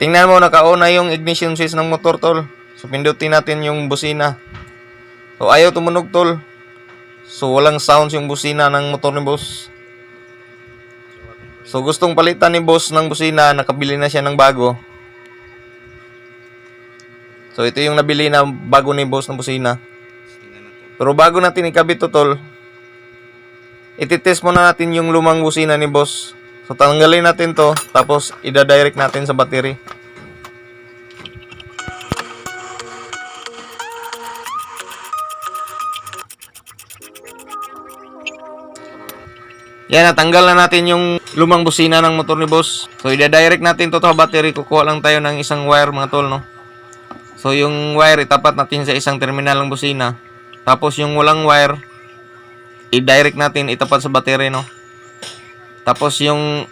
Tingnan mo, naka-on na yung ignition switch ng motor, tol. So, pindutin natin yung busina. So, ayaw tumunog, tol. So, walang sounds yung busina ng motor ni boss. So, gustong palitan ni boss ng busina. Nakabili na siya ng bago. So, ito yung nabili na bago ni boss ng busina. Pero bago natin ikabit to, tol, ititest muna natin yung lumang busina ni boss. So, tanggalin natin to, tapos ida-direct natin sa battery. Yan, natanggal na natin yung lumang busina ng motor ni boss. So, ida-direct natin to sa battery. Kukuha lang tayo ng isang wire, mga tol, no? So, yung wire, itapat natin sa isang terminal ng busina. Tapos, yung walang wire, i-direct natin, itapat sa battery, no? Tapos, yung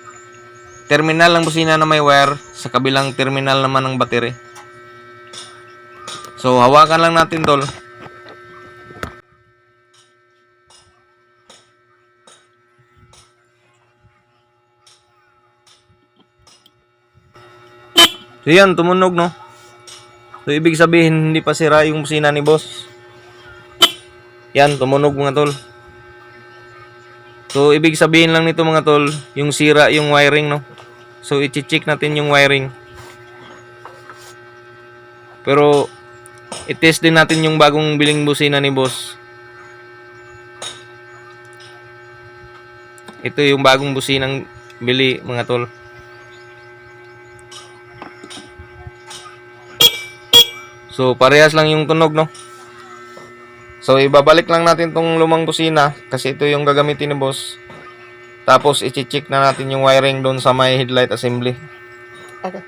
terminal ng busina na may wire, sa kabilang terminal naman ng battery. So, hawakan lang natin, tol. So, yan, tumunog, no? So, ibig sabihin, hindi pa sira yung busina ni boss. Yan, tumunog mga tol. So, ibig sabihin lang nito mga tol, yung sira yung wiring, no? So, i-check natin yung wiring. Pero, i-test din natin yung bagong biling busina ni boss. Ito yung bagong businang bili mga tol. So, parehas lang yung tunog, no? So, ibabalik lang natin tong lumang busina kasi ito yung gagamitin ni boss. Tapos, i-check na natin yung wiring doon sa may headlight assembly. Okay.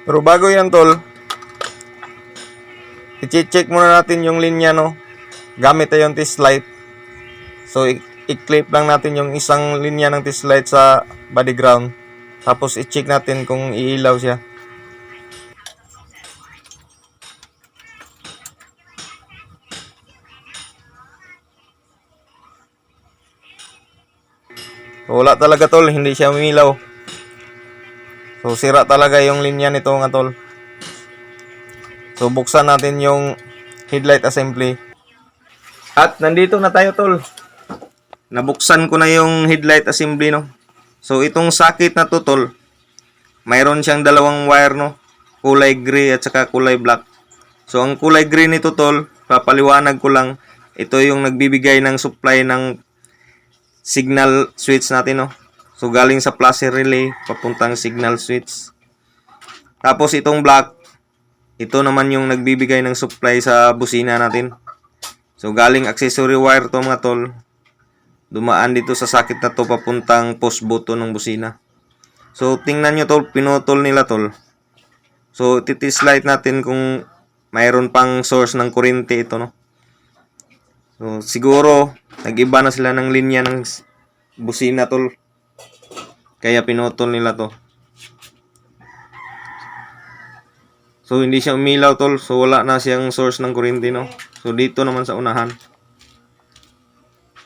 Pero bago yan, tol, i-check muna natin yung linya, no? Gamit tayong test light. So, i-clip lang natin yung isang linya ng test light sa body ground. Tapos, i-check natin kung iilaw siya. Wala talaga tol, hindi siya umilaw. So sira talaga yung linya nito nga tol. So buksan natin yung headlight assembly. At nandito na tayo tol. Nabuksan ko na yung headlight assembly no. So itong socket na to tol, mayroon siyang dalawang wire no. Kulay gray at saka kulay black. So ang kulay gray nito tol, papaliwanag ko lang, ito yung nagbibigay ng supply ng signal switch natin, no? So, galing sa plus relay, papuntang signal switch. Tapos, itong black, ito naman yung nagbibigay ng supply sa busina natin. So, galing accessory wire to mga tol. Dumaan dito sa socket na to, papuntang post button ng busina. So, tingnan nyo tol, pinutol nila tol. So, titislight natin kung mayroon pang source ng kuryente ito, no? So, siguro, nag-iba na sila ng linya ng busina, tol. Kaya pinutol nila to. So, hindi siya umilaw, tol. So, wala na siyang source ng kuryente, no? So, dito naman sa unahan.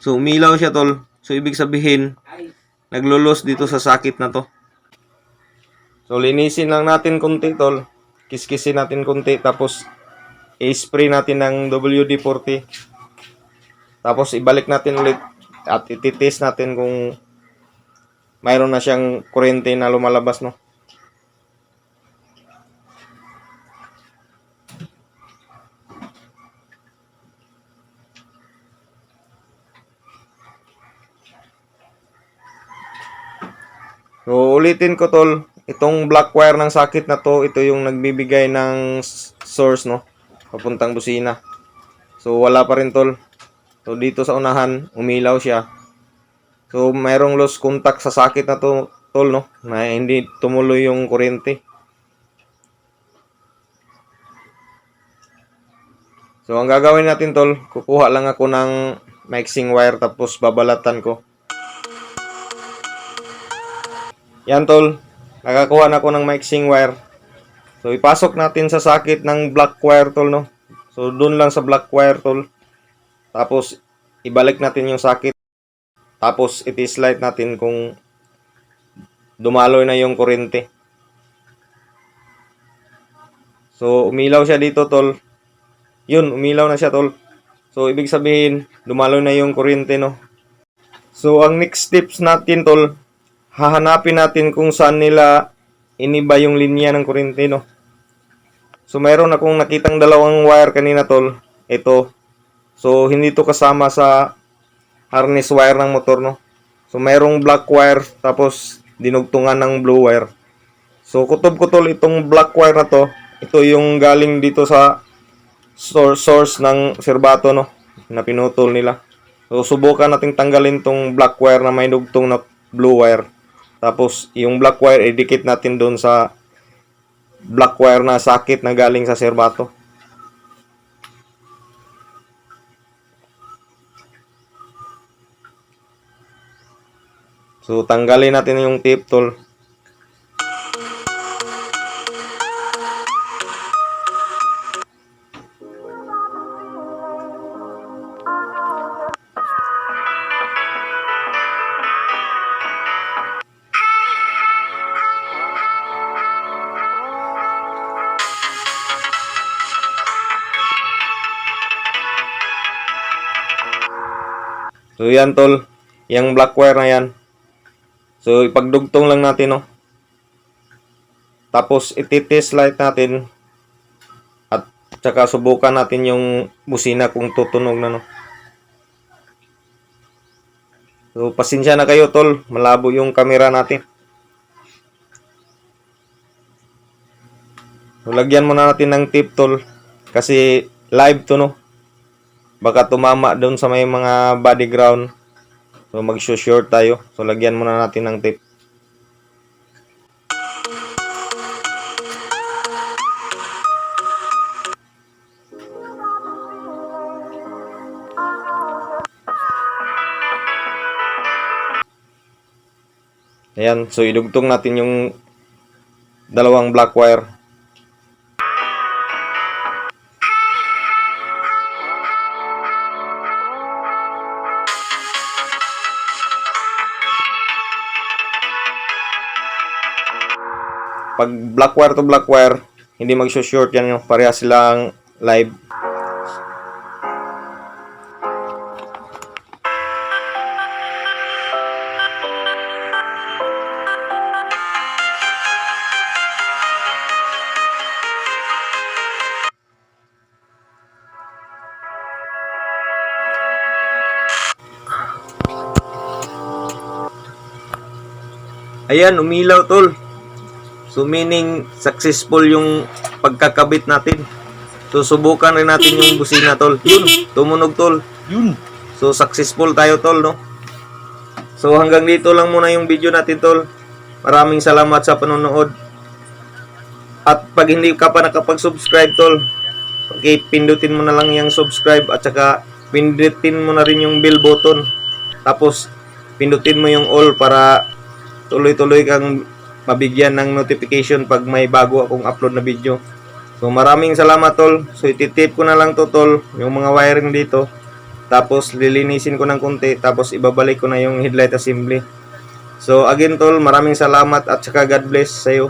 So, umilaw siya, tol. So, ibig sabihin, naglulos dito sa sakit na to. So, linisin lang natin konti, tol. Kiskisin natin konti. Tapos, i-spray natin ng WD-40. Tapos ibalik natin ulit at ititest natin kung mayroon na siyang kuryente na lumalabas no. So ulitin ko tol, itong black wire ng socket na to, ito yung nagbibigay ng source no, papuntang busina. So wala pa rin tol. So dito sa unahan, umilaw siya. So mayroong lost contact sa sakit na to, tol, no? Na hindi tumuloy yung kuryente. So ang gagawin natin, tol, kukuha lang ako ng mixing wire tapos babalatan ko. Yan, tol. Nakakuha na ako ng mixing wire. So ipasok natin sa sakit ng black wire, tol, no? So doon lang sa black wire, tol. Tapos, ibalik natin yung sakit. Tapos, iti-slide natin kung dumaloy na yung kurente. So, umilaw siya dito, tol. Yun, umilaw na siya, tol. So, ibig sabihin, dumaloy na yung kurente, no? So, ang next steps natin, tol, hahanapin natin kung saan nila iniba yung linya ng kurente, no? So, meron akong nakitang dalawang wire kanina, tol. Ito, So, hindi to kasama sa harness wire ng motor, no? So, mayroong black wire, tapos dinugtungan ng blue wire. So, kutob-kutol itong black wire na to. Ito yung galing dito sa source, ng serbato, no? Na pinutol nila. So, subukan nating tanggalin tong black wire na may dugtong na blue wire. Tapos, yung black wire, idikit natin doon sa black wire na sakit na galing sa serbato. So, tanggalin natin yung tape tool. So, yan tol. Yung black wire na yan. So, ipagdugtong lang natin, no? Tapos, iti-test light natin. At, tsaka subukan natin yung busina kung tutunog na, no? So, pasensya na kayo, tol. Malabo yung camera natin. So, lagyan muna natin ng tip, tol. Kasi, live to, no? Baka tumama doon sa may mga body ground. So mag-short tayo. So lagyan muna natin ng tape. Ayan, so idugtong natin yung dalawang black wire. Pag black wire to black wire, hindi mag-short yan yung pareha silang live. Ayan, umilaw tol. So meaning successful yung pagkakabit natin. So subukan rin natin yung busina tol. Yun, tumunog tol. Yun. So successful tayo tol no. So hanggang dito lang muna yung video natin tol. Maraming salamat sa panonood. At pag hindi ka pa nakapag-subscribe tol, okay, pindutin mo na lang yung subscribe at saka pindutin mo na rin yung bell button. Tapos pindutin mo yung all para tuloy-tuloy kang mabigyan ng notification pag may bago akong upload na video. So maraming salamat tol. So ititip ko na lang to tol, yung mga wiring dito. Tapos lilinisin ko ng konti, tapos ibabalik ko na yung headlight assembly. So again tol, maraming salamat at saka God bless sa iyo.